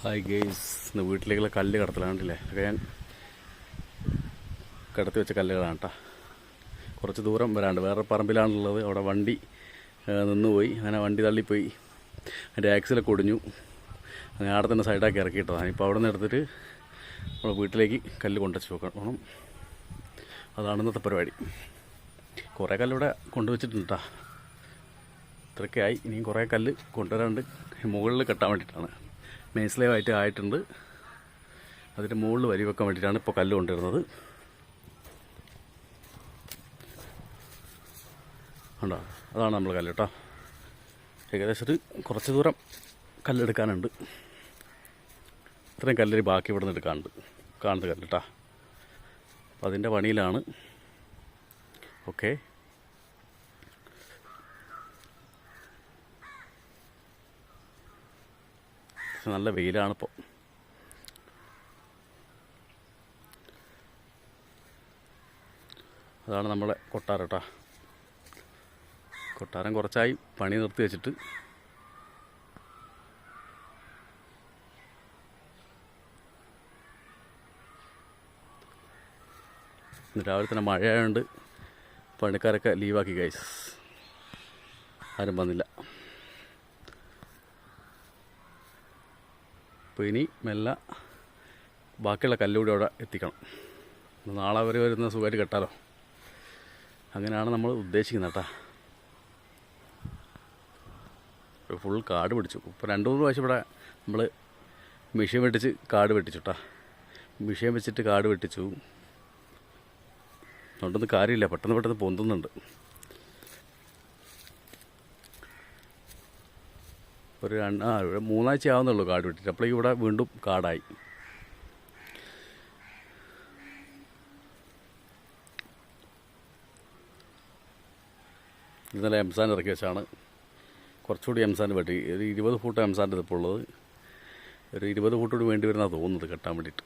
Hi guys ഇന്ന് വീട്ടിലേക്കുള്ള കല്ല് കടത്തലാണ്ടല്ലേ അതൊക്കെ ഞാൻ കടത്തി വെച്ച കല്ലുകളാണ് കേട്ടോ. കുറച്ച് ദൂരം വരാണ്ട് വേറെ പറമ്പിലാണുള്ളത്. അവിടെ വണ്ടി നിന്നുപോയി. അങ്ങനെ വണ്ടി തള്ളിപ്പോയി. അതിന്റെ ആക്സിലൊക്കെ ഒടിഞ്ഞു. അങ്ങനെ അവിടെ തന്നെ സൈഡാക്കി ഇറക്കിയിട്ടതാണ് ഇപ്പോൾ അവിടെ നിന്ന് എടുത്തിട്ട് നമ്മുടെ വീട്ടിലേക്ക് കല്ല് കൊണ്ടുവച്ച് നോക്കണം അതാണ് ഇന്നത്തെ പരിപാടി. കുറേ കല്ലിവിടെ കൊണ്ടുവച്ചിട്ടുണ്ട് കേട്ടോ. ഇത്രയൊക്കെ ആയി. ഇനിയും കുറേ കല്ല് കൊണ്ടുവരാണ്ട് മുകളിൽ കെട്ടാൻ വേണ്ടിയിട്ടാണ്. മേസ്ലേവായിട്ട് ആയിട്ടുണ്ട്. അതിന്റെ മുകളിൽ വരി വെക്കാൻ വേണ്ടിയിട്ടാണ് ഇപ്പോൾ കല്ല് കൊണ്ടുവരുന്നത്. ഉണ്ടോ അതാണ് നമ്മൾ കല്ല് കേട്ടോ. ഏകദേശം ഒരു കുറച്ച് ദൂരം കല്ലെടുക്കാനുണ്ട്. ഇത്രയും കല്ലൊരു ബാക്കി ഇവിടെ നിന്ന് എടുക്കാനുണ്ട്. കാണുന്നത് കല്ല് കേട്ടോ. അപ്പം അതിന്റെ പണിയിലാണ്. ഓക്കെ. നല്ല വെയിലാണിപ്പോൾ അതാണ് നമ്മളെ കൊട്ടാരം കേട്ടോ കൊട്ടാരം കുറച്ചായി പണി നിർത്തി വെച്ചിട്ട്. രാവിലെ തന്നെ മഴയായതുകൊണ്ട് പണിക്കാരൊക്കെ ലീവാക്കി ഗൈസ് ആരും വന്നില്ല. അപ്പോൾ ഇനി മെല്ലെ ബാക്കിയുള്ള കല്ലുകൂടി അവിടെ എത്തിക്കണം. നാളെ അവർ വരുന്ന സുഖമായിട്ട് കെട്ടാലോ. അങ്ങനെയാണ് നമ്മൾ ഉദ്ദേശിക്കുന്നത് കേട്ടാ. ഫുൾ കാട് പിടിച്ചു. ഇപ്പോൾ രണ്ട് മൂന്ന് പ്രാവശ്യം ഇവിടെ നമ്മൾ മെഷീൻ വെട്ടിച്ച് കാട് വെട്ടിച്ചു കേട്ടാ. മെഷീൻ വെച്ചിട്ട് കാട് വെട്ടിച്ചു. അതുകൊണ്ടൊന്നും കാര്യമില്ല. പെട്ടെന്ന് പെട്ടെന്ന് പൊന്തുന്നുണ്ട്. ഒരു രണ്ട് ആ മൂന്നാഴ്ച ആവുന്നുള്ളൂ കാട് വിട്ടിട്ട്. അപ്പോഴേക്കും ഇവിടെ വീണ്ടും കാടായി ഇന്നലെ എംസാൻ ഇറക്കി വെച്ചാണ്. കുറച്ചുകൂടി എംസാൻ വെട്ടി. ഒരു ഇരുപത് ഫൂട്ട് എംസാന്റെ ഇതിപ്പോൾ ഉള്ളത്. ഒരു ഇരുപത് ഫൂട്ടോട് വേണ്ടി വരുന്നതാണ് തോന്നുന്നത് കെട്ടാൻ വേണ്ടിയിട്ട്.